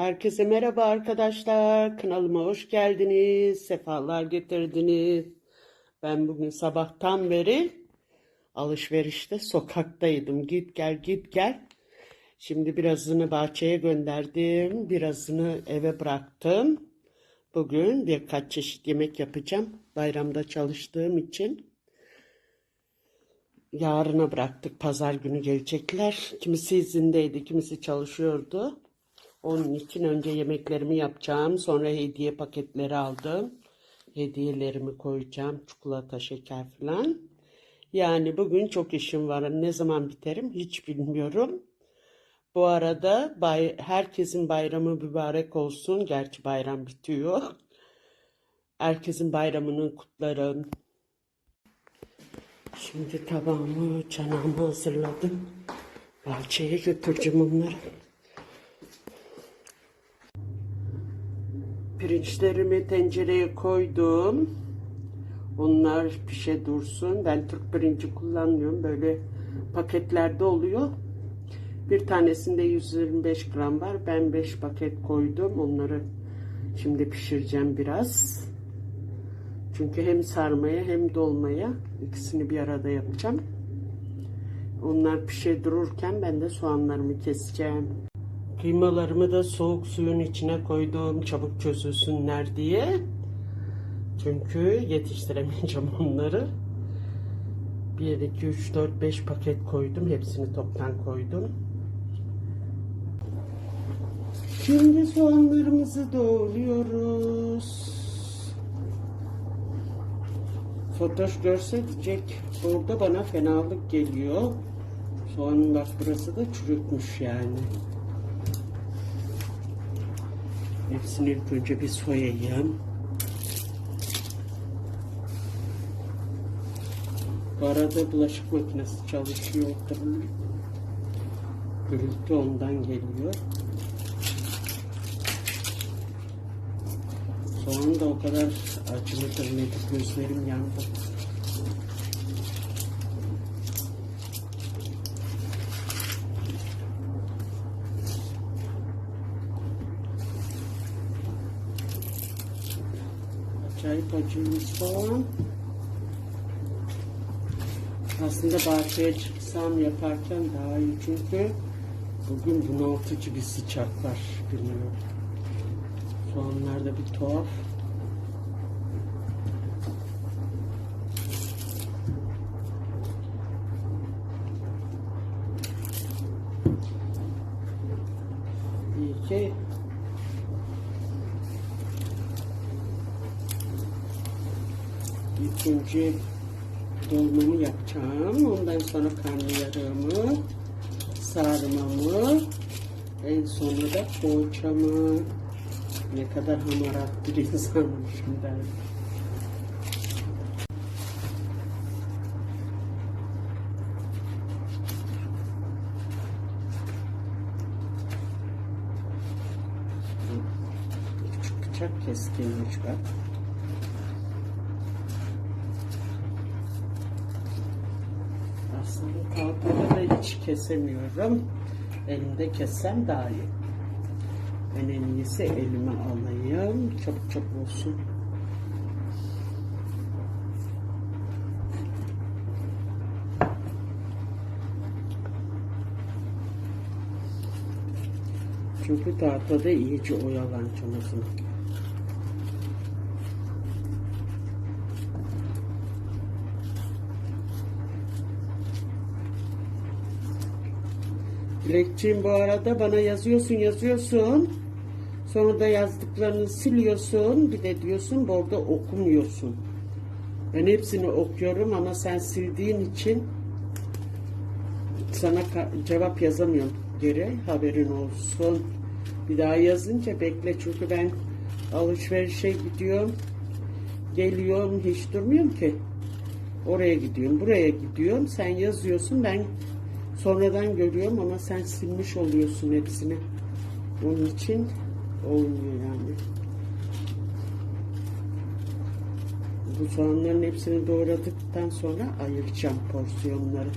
Herkese merhaba arkadaşlar. Kanalıma hoş geldiniz. Sefalar getirdiniz. Ben bugün sabahtan beri alışverişte sokaktaydım. Git gel git gel. Şimdi birazını bahçeye gönderdim. Birazını eve bıraktım. Bugün birkaç çeşit yemek yapacağım. Bayramda çalıştığım için. Yarına bıraktık. Pazar günü gelecekler. Kimisi izindeydi, kimisi çalışıyordu. Onun için önce yemeklerimi yapacağım. Sonra hediye paketleri aldım. Hediyelerimi koyacağım. Çikolata, şeker falan. Yani bugün çok işim var. Ne zaman biterim hiç bilmiyorum. Bu arada bay, herkesin bayramı mübarek olsun. Gerçi bayram bitiyor. Herkesin bayramını kutlarım. Şimdi tabağımı, çanağımı hazırladım. Bahçeye götüreceğim onları. Pirinçlerimi tencereye koydum. Onlar pişe dursun. Ben Türk pirinci kullanmıyorum. Böyle paketlerde oluyor. Bir tanesinde 125 gram var. Ben 5 paket koydum. Onları şimdi pişireceğim biraz. Çünkü hem sarmaya hem dolmaya ikisini bir arada yapacağım. Onlar pişe dururken ben de soğanlarımı keseceğim. Kıymalarımı da soğuk suyun içine koydum çabuk çözülsünler diye. Çünkü yetiştiremeyeceğim onları. 1, 2, 3, 4, 5 paket koydum. Hepsini toptan koydum. Şimdi soğanlarımızı doğruyoruz. Fotoş görse diyecek burada bana fenalık geliyor. Soğanın bak burası da çürükmüş yani. Hepsini ilk önce bir soyayım. Bu arada bulaşık makinesi çalışıyor. Gürültü ondan geliyor. Soğan da o kadar acılıdır neydi gözlerim yandı. Acayip acıymış soğan. Aslında bahçeye çıksam yaparken daha iyi çünkü bugün bunaltıcı bir sıcak var bilmiyorum. Soğanlar da bir tuhaf. İyi ki ilk önce dolmamı yapacağım. Ondan sonra karnıyarığımı, sarmamı, en sonra da poğaçamı. Ne kadar hamarat bir insanmışım der. Küçük bıçak keskinmiş bak. Aslında tahtada da hiç kesemiyorum. Elimde kessem daha iyi. En iyisi elime alayım. Çabuk çabuk olsun. Çünkü tahtada iyice oyalanacağım Dilekçiğim bu arada bana yazıyorsun yazıyorsun. Sonra da yazdıklarını siliyorsun. Bir de diyorsun burada okumuyorsun. Ben hepsini okuyorum ama sen sildiğin için sana cevap yazamıyorum geri. Haberin olsun. Bir daha yazınca bekle çünkü ben alışverişe gidiyorum. Geliyorum hiç durmuyorum ki. Oraya gidiyorum, buraya gidiyorum. Sen yazıyorsun ben Sonradan görüyorum ama sen silmiş oluyorsun hepsini. Onun için olmuyor yani. Bu soğanların hepsini doğradıktan sonra ayıracağım porsiyonları.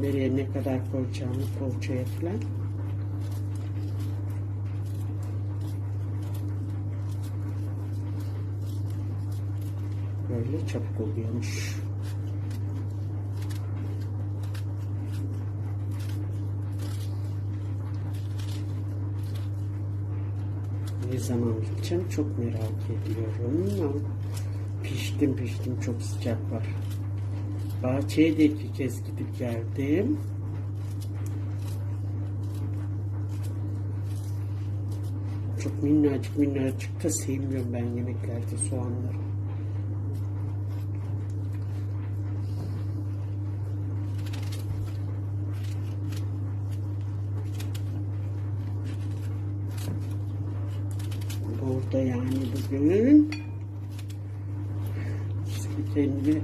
Nereye ne kadar koyacağımı poğaçaya falan. Böyle çabuk oluyormuş. Zaman biteceğim çok merak ediyorum ama piştim piştim çok sıcak var. Bahçeye de iki kez gidip geldim. Çok minnacık minnacık da sevmiyorum ben yemeklerde soğanları. Burada bugün işte kendimi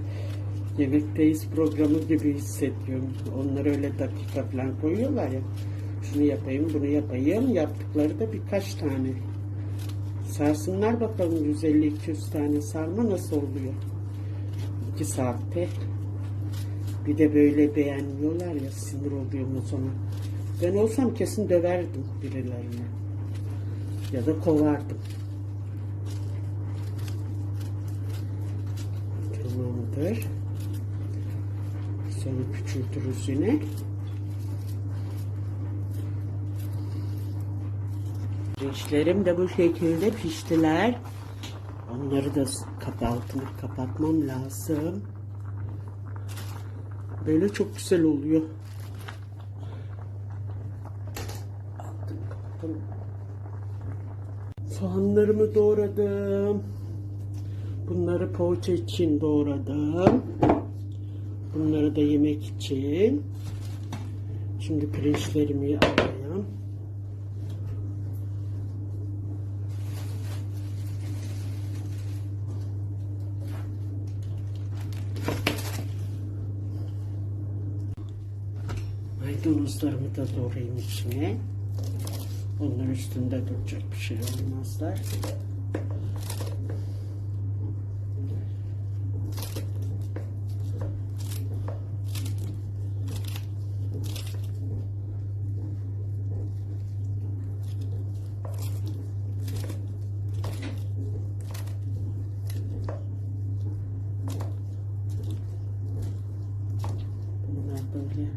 yemekteyiz programı gibi hissediyorum. Onlar öyle dakika falan koyuyorlar ya. Şunu yapayım, bunu yapayım. Yaptıkları da birkaç tane. Sarsınlar bakalım 150-200 tane sarma nasıl oluyor? 2 saatte. Bir de böyle beğenmiyorlar ya sinir oluyorum o zaman. Ben olsam kesin döverdim birilerine. Ya da kovardım. Tamamdır. Sonra küçültürüz yine. Pirinçlerim de bu şekilde piştiler. Onları da altını kapatmam lazım. Böyle çok güzel oluyor. Altını kapatalım. Soğanlarımı doğradım. Bunları poğaça için doğradım. Bunları da yemek için. Şimdi pirinçlerimi alayım. Maydanozlarımı da doğrayayım içine. Onlar üstünde duracak bir şey olmazlar. Bunlar böyle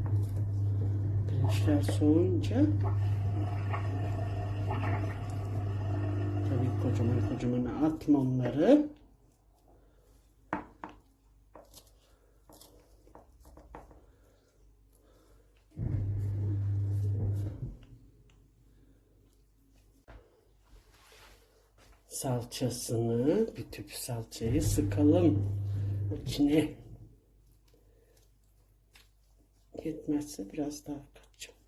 pirinçler soğuyunca tabii kocaman kocaman atma onları. Salçasını, bir tüp salçayı sıkalım içine. Yetmezse biraz daha katacağım.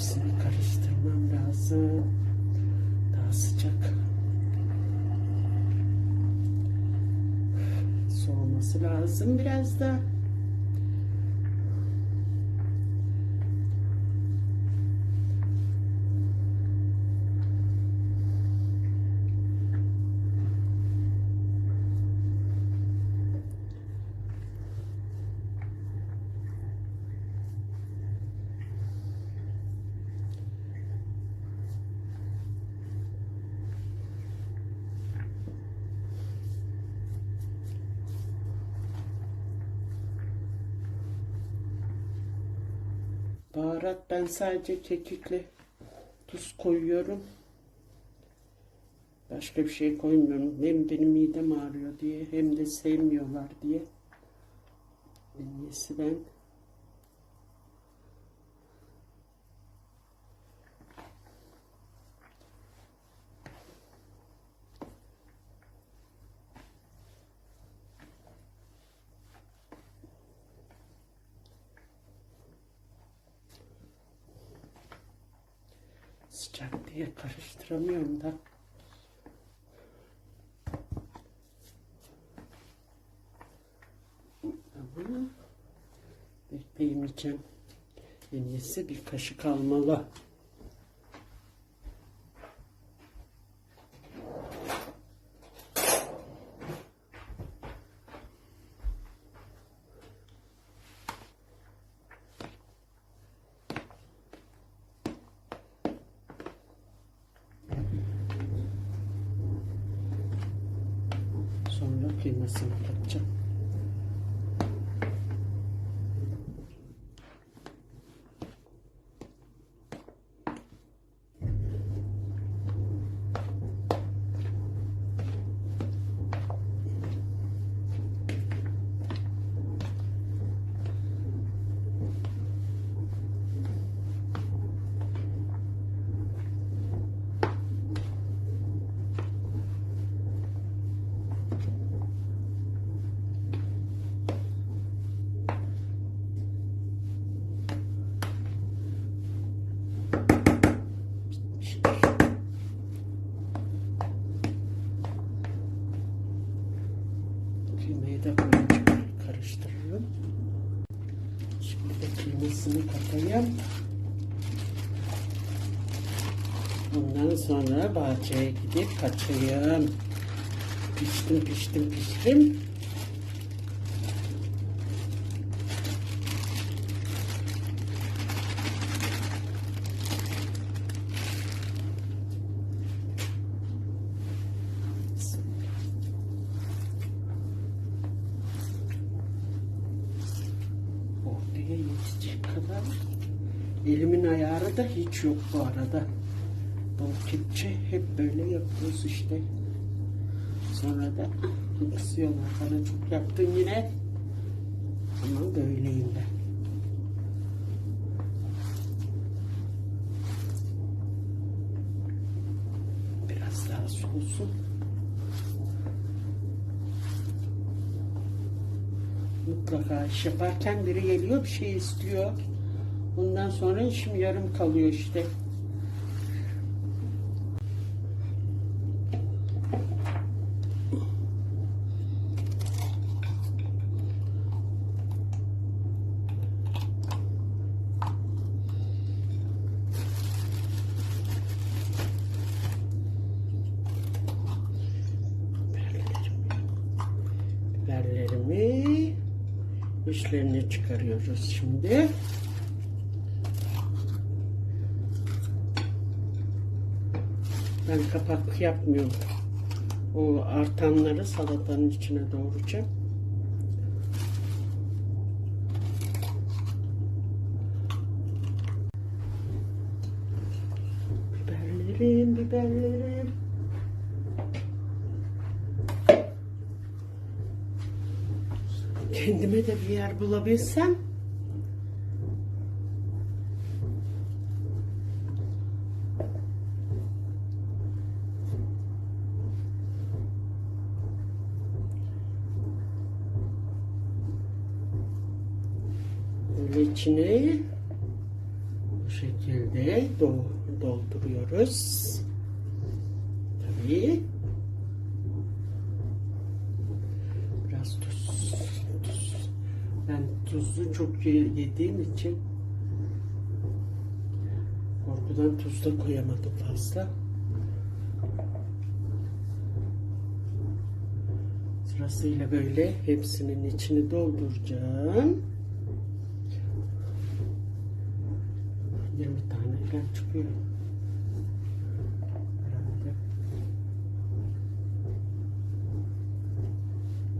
Hepsini karıştırmam lazım. Sıcak. Soğuması lazım biraz da. Baharat ben sadece kekikle tuz koyuyorum. Başka bir şey koymuyorum. Hem benim midem ağrıyor diye hem de sevmiyorlar diye. En iyisi ben sıcak diye karıştıramıyorum da. Ama bekleyemeyeceğim. En iyisi bir kaşık almalı. Sonra kıymasını katacağım. Kıymayı da karıştırıyorum. Şimdi de kıymasını katayım. Bundan sonra bahçeye gidip kaçayım. Piştim piştim piştim. Hiç yok bu arada. Bol kepçe hep böyle yapıyoruz işte. Sonra da kısıyorlar bana çok yaptın yine. Ama böyleyim ben. Biraz daha soğusun. Mutlaka iş yaparken biri geliyor bir şey istiyor. Ondan sonra işim yarım kalıyor işte. Ben kapak yapmıyorum. O artanları salatanın içine doğrayacağım. Biberlerim, biberlerim. Kendime de bir yer bulabilsem. İçine bu şekilde do- dolduruyoruz. Tabii. Biraz tuz, tuz. Ben tuzlu çok ye- yediğim için korkudan tuz da koyamadım fazla. Sırasıyla böyle hepsinin içini dolduracağım. Falan çıkıyor. Herhalde.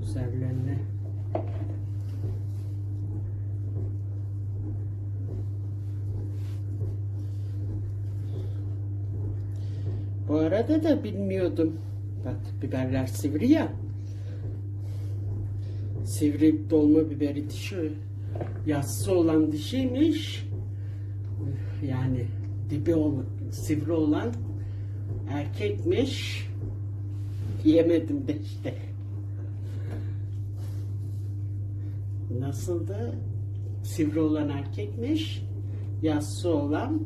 Üzerlerine Bu arada da bilmiyordum. Bak biberler sivri ya. Sivri dolma biberi dişi yassı olan dişiymiş. Yani dibi ol, sivri olan erkekmiş. Yemedim de işte. Nasıldı? Sivri olan erkekmiş. Yassı olan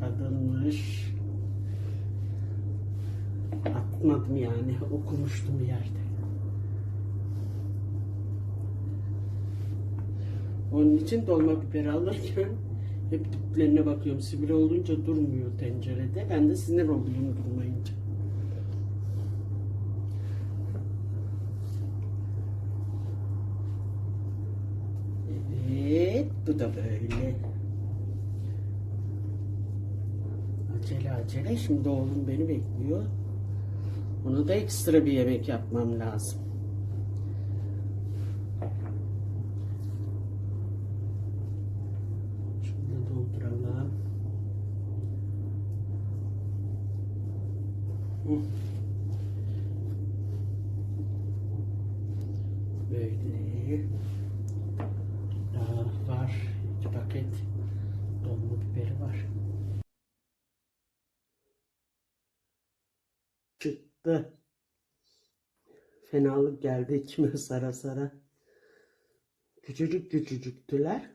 kadınmış. Atmadım yani. Okumuştum bir yerde. Onun için dolma biberi alırken hep diplerine bakıyorum. Sivri olunca durmuyor tencerede. Ben de sinir oluyorum durmayınca. Evet, bu da böyle. Acele acele. Şimdi oğlum beni bekliyor. Onu da ekstra bir yemek yapmam lazım. Şunu da dolduralım. Hı. Böyle. Daha var. İki paket dolma biberi var. Çıktı. Fenalık geldi içime sara sara. Küçücük küçücüktüler.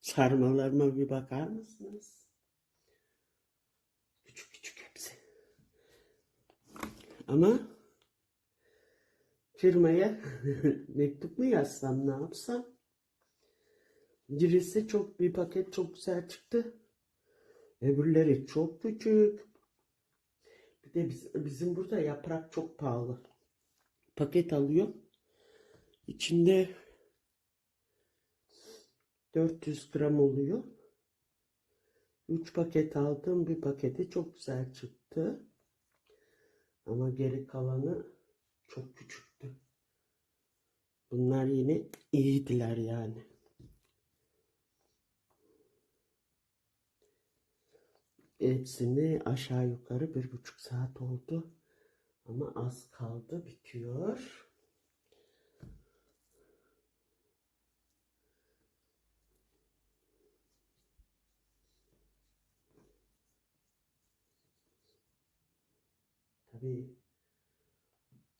Sarmalarıma bir bakar mısınız? Küçük küçük hepsi. Ama firmaya mektup mu yazsam ne yapsam? Birisi çok bir paket çok güzel çıktı. Öbürleri çok küçük. De biz, bizim burada yaprak çok pahalı. Paket alıyor. İçinde 400 gram oluyor. 3 paket aldım. Bir paketi çok güzel çıktı. Ama geri kalanı çok küçüktü. Bunlar yine iyiydiler yani. Hepsini aşağı yukarı bir buçuk saat oldu. Ama az kaldı bitiyor. Tabii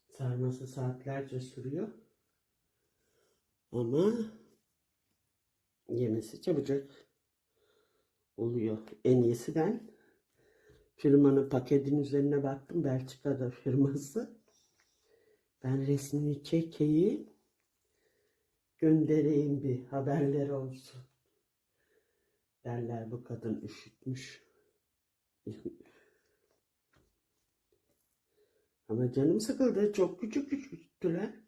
sarması saatlerce sürüyor. Ama yemesi çabucak oluyor. En iyisi ben firmanın paketin üzerine baktım. Belçika'da firması. Ben resmini çekeyim. Göndereyim bir haberler olsun. Derler bu kadın üşütmüş. Ama canım sıkıldı. Çok küçük küçüktüler.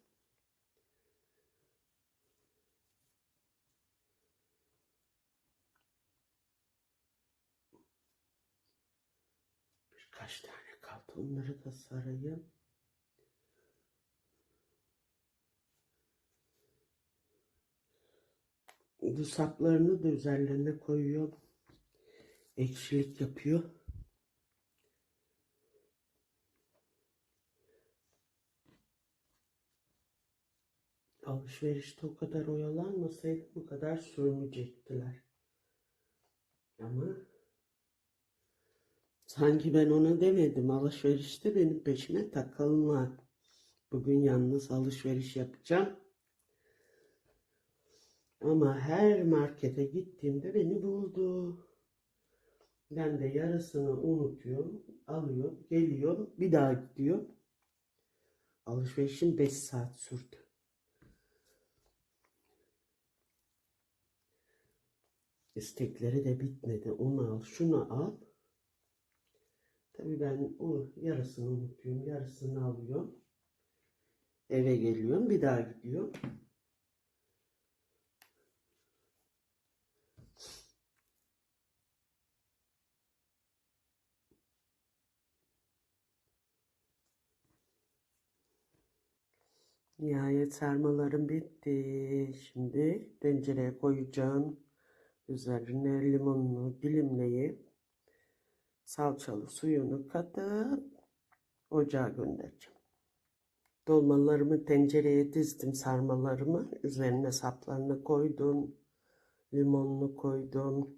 Birkaç tane kaldı. Onları da sarayım. Bu saplarını da üzerlerine koyuyor. Ekşilik yapıyor. Alışverişte o kadar oyalanmasaydım bu kadar sürmeyecektiler. Ama sanki ben ona demedim alışverişte benim peşime takılma. Bugün yalnız alışveriş yapacağım. Ama her markete gittiğimde beni buldu. Ben de yarısını unutuyorum, alıyorum, geliyorum, bir daha gidiyorum. Alışverişim 5 saat sürdü. İstekleri de bitmedi. Onu al, şunu al. Tabii ben o yarısını unutuyorum, yarısını alıyorum. Eve geliyorum, bir daha gidiyorum. Nihayet sarmalarım bitti. Şimdi tencereye koyacağım. Üzerine limonunu dilimleyip salçalı suyunu katıp ocağa göndereceğim. Dolmalarımı tencereye dizdim sarmalarımı. Üzerine saplarını koydum. Limonunu koydum.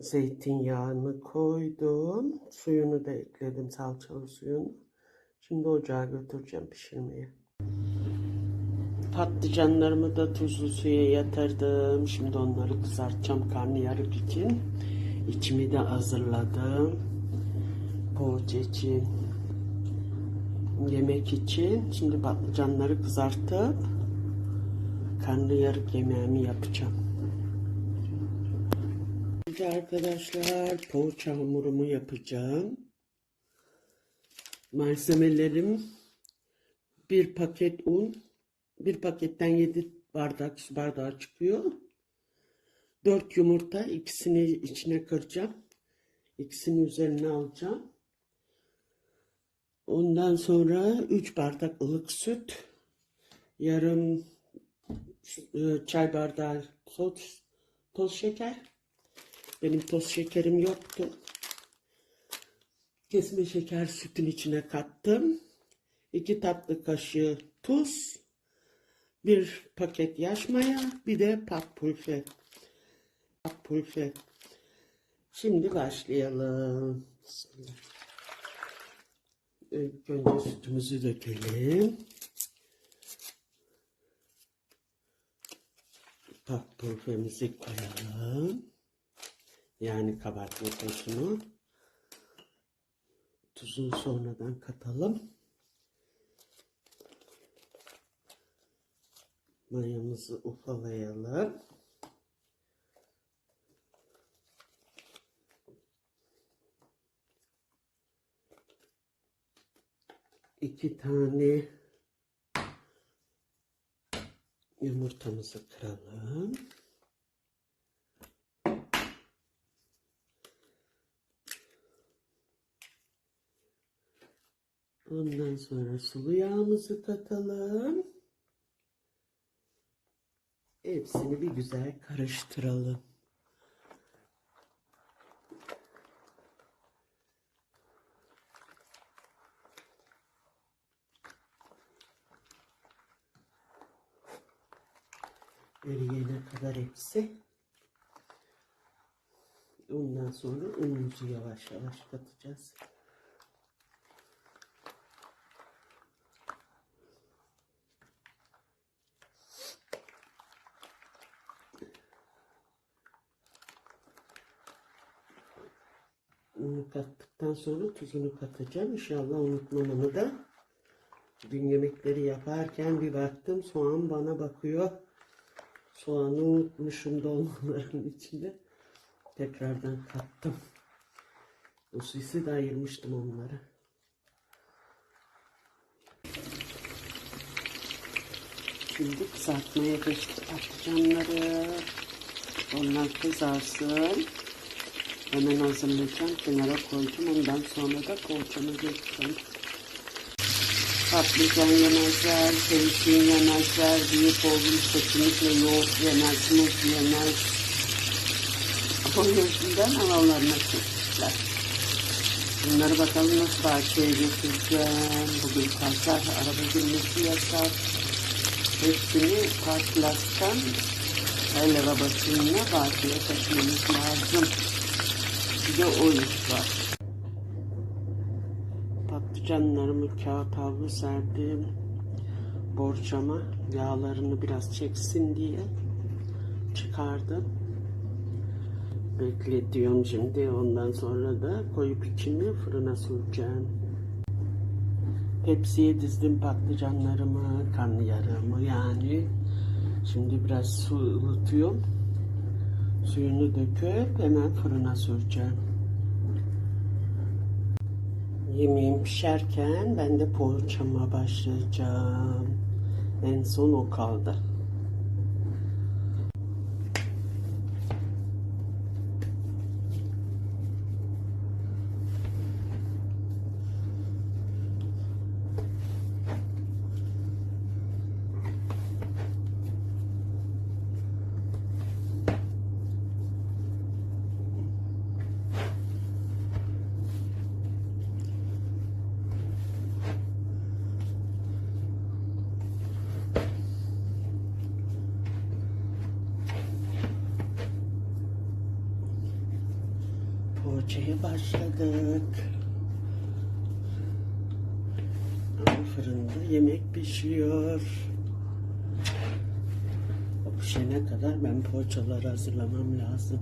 Zeytinyağını koydum. Suyunu da ekledim salçalı suyunu. Şimdi ocağa götüreceğim pişirmeye. Patlıcanlarımı da tuzlu suya yatırdım. Şimdi onları kızartacağım karnıyarık için. İçimi de hazırladım. Poğaça için. Yemek için. Şimdi patlıcanları kızartıp karnıyarık yemeğimi yapacağım. Şimdi arkadaşlar poğaça hamurumu yapacağım. Malzemelerim bir paket un, bir paketten 7 bardak su bardağı çıkıyor. 4 yumurta ikisini içine kıracağım. İkisini üzerine alacağım. Ondan sonra 3 bardak ılık süt, yarım e, çay bardağı toz, toz şeker. Benim toz şekerim yoktu. Kesme şeker sütün içine kattım. 2 tatlı kaşığı tuz, bir paket yaş maya, bir de pat pulver. Pulver. Şimdi başlayalım. İlk önce sütümüzü dökelim. Pat pulverimizi koyalım. Yani kabartma tozunu. Tuzunu sonradan katalım. Mayamızı ufalayalım. İki tane yumurtamızı kıralım. Ondan sonra sulu yağımızı katalım. Hepsini bir güzel karıştıralım. Kadar hepsi. Ondan sonra unumuzu yavaş yavaş katacağız. Unu kattıktan sonra tuzunu katacağım. İnşallah unutmam onu da. Dün yemekleri yaparken bir baktım soğan bana bakıyor. Soğanı unutmuşum dolmaların içinde. Tekrardan kattım. O sisi de ayırmıştım onları. Şimdi kızartmaya geçtik patlıcanları. Onlar kızarsın. Hemen hazırlayacağım. Kenara koydum. Ondan sonra da poğaçamı geçeceğim. Patlıcan yemezler, zeytin yemezler, büyük oğlum kesinlikle yoğurt yemez, muz yemez. O yüzden havalarına çekmişler. Bunları bakalım nasıl bahçeye götüreceğim. Bugün pazar, araba girmesi yasak. Hepsini parklastan el arabasıyla bahçeye taşımamız lazım. Bir de o iş var. Patlıcanlarımı kağıt havlu serdim. Borcama yağlarını biraz çeksin diye çıkardım. Bekletiyorum şimdi. Ondan sonra da koyup içini fırına süreceğim. Tepsiye dizdim patlıcanlarımı, karnıyarımı yani. Şimdi biraz su ılıtıyorum. Suyunu döküp hemen fırına süreceğim. Yemeğim pişerken ben de poğaçama başlayacağım. En son o kaldı. Poğaçaya başladık. Ama fırında pişiyor. O pişene kadar ben poğaçaları hazırlamam lazım.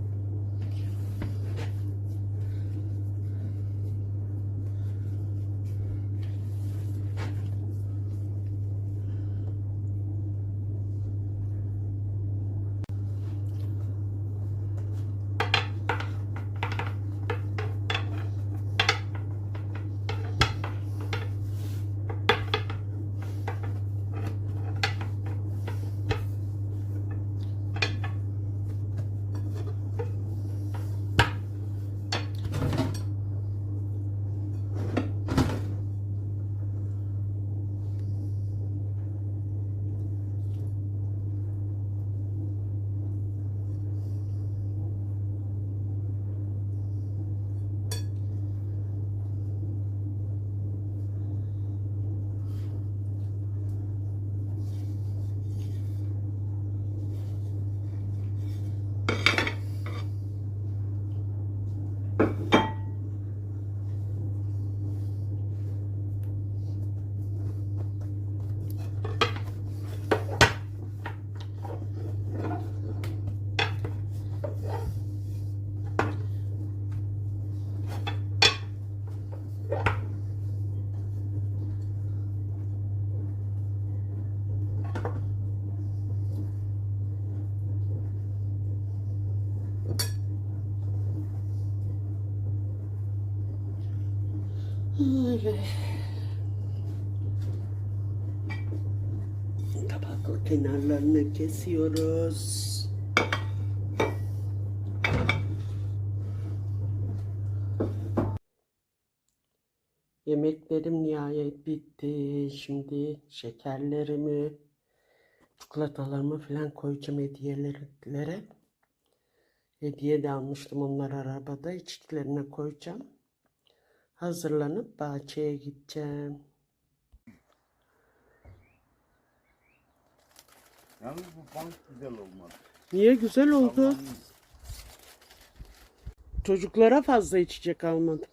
Ay. Tabaklı kenarlarını kesiyoruz. Yemeklerim nihayet bitti. Şimdi şekerlerimi, çikolatalarımı falan koyacağım hediyelere. Hediye de almıştım onlar arabada. İçkilerine koyacağım. Hazırlanıp bahçeye gideceğim. Yalnız bu bank güzel olmadı. Niye güzel oldu? Çocuklara fazla içecek almadım.